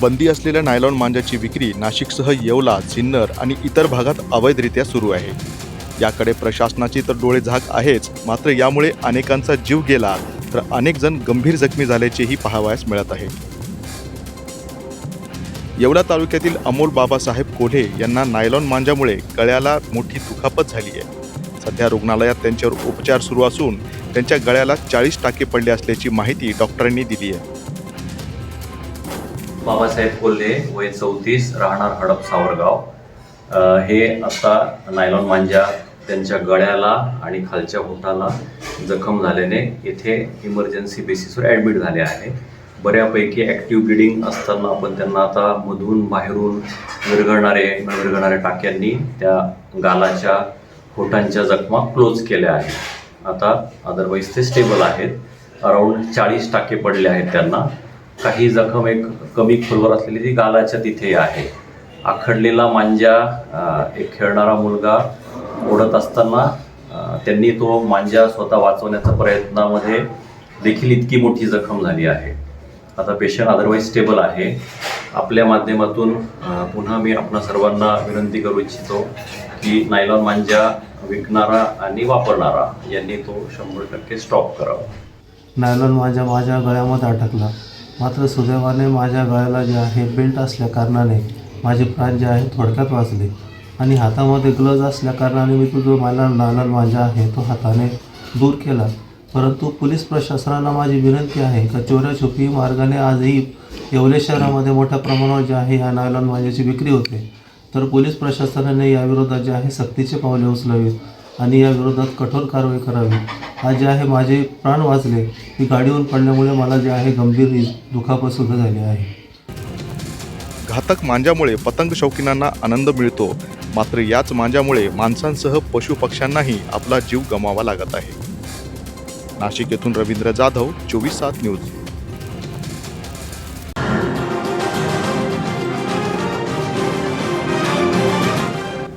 बंदी असलेल्या नायलॉन मांजाची विक्री नाशिकसह येवला सिन्नर आणि इतर भागात अवैधरित्या सुरू आहे. याकडे प्रशासनाची तर डोळे झाक आहेच मात्र यामुळे अनेकांचा जीव गेला तर अनेक जण गंभीर जखमी झाल्याचेही पाहावयास मिळत आहे. येवला तालुक्यातील अमोल बाबासाहेब कोल्हे यांना नायलॉन मांजामुळे गळ्याला मोठी दुखापत झाली आहे. सध्या रुग्णालयात त्यांच्यावर उपचार सुरू असून त्यांच्या गळ्याला चाळीस टाके पडले असल्याची माहिती डॉक्टरांनी दिली आहे. बाबासाहेब कोल्हे वय चौतीस राहणार हडप सावरगाव. हे आता नायलॉन मांजा त्यांच्या गळ्याला आणि खालच्या होठाला जखम झाल्याने येथे इमर्जन्सी बेसिसवर ॲडमिट झाले आहे. बऱ्यापैकी ॲक्टिव्ह ब्लिडिंग असताना आपण त्यांना आता मधून बाहेरून विरघळणारे न विरघळणाऱ्या टाक्यांनी त्या गालाच्या होटांच्या जखमा क्लोज केल्या आहेत. आता अदरवाईज ते स्टेबल आहेत. अराऊंड चाळीस टाके पडले आहेत त्यांना. काही जखम एक कमी खोलवर असलेली ती गालाच्या तिथे आहे. आखडलेला मांजा एक खेळणारा मुलगा ओढत असताना त्यांनी तो मांजा स्वतः वाचवण्याच्या प्रयत्नामध्ये देखील इतकी मोठी जखम झाली आहे. आता पेशंट अदरवाईज स्टेबल आहे. आपल्या माध्यमातून पुन्हा मी आपणा सर्वांना विनंती करू इच्छितो की नायलॉन मांजा विकणारा आणि वापरणारा यांनी तो शंभर टक्के स्टॉप करावा. नायलॉन माझ्या माझ्या गळ्यामध्ये अटकला मात्र सुदैवाने माझ्या गळ्याला जे आहे बेल्ट असल्या कारणाने माझे प्राण जे आहे थोडक्यात वाचले. आणि हातामध्ये ग्लव्ज असल्या कारणाने मी तो जो मला नायलॉन माझा आहे तो हाताने दूर केला. परंतु पोलीस प्रशासनाला माझी विनंती आहे का चोऱ्या छुपी मार्गाने आजही येवले शहरामध्ये मोठ्या प्रमाणावर जे आहे या नायलॉन माझ्याची विक्री होते. तर पोलीस प्रशासनाने याविरोधात जे आहे सक्तीचे पावले उचलावीत. आणि या विरोधात कठोर कारवाई करावी. आज जे आहे माझे प्राण वाचले. की गाडीवरून पडल्यामुळे मला जे आहे गंभीर दुखापत सुद्धा झाली आहे. घातक मांजामुळे पतंग शौकीनांना आनंद मिळतो. मात्र याच मांजामुळे माणसांसह पशुपक्ष्यांनाही आपला जीव गमावा लागत आहे. नाशिक येथून रवींद्र जाधव चोवीस सात न्यूज.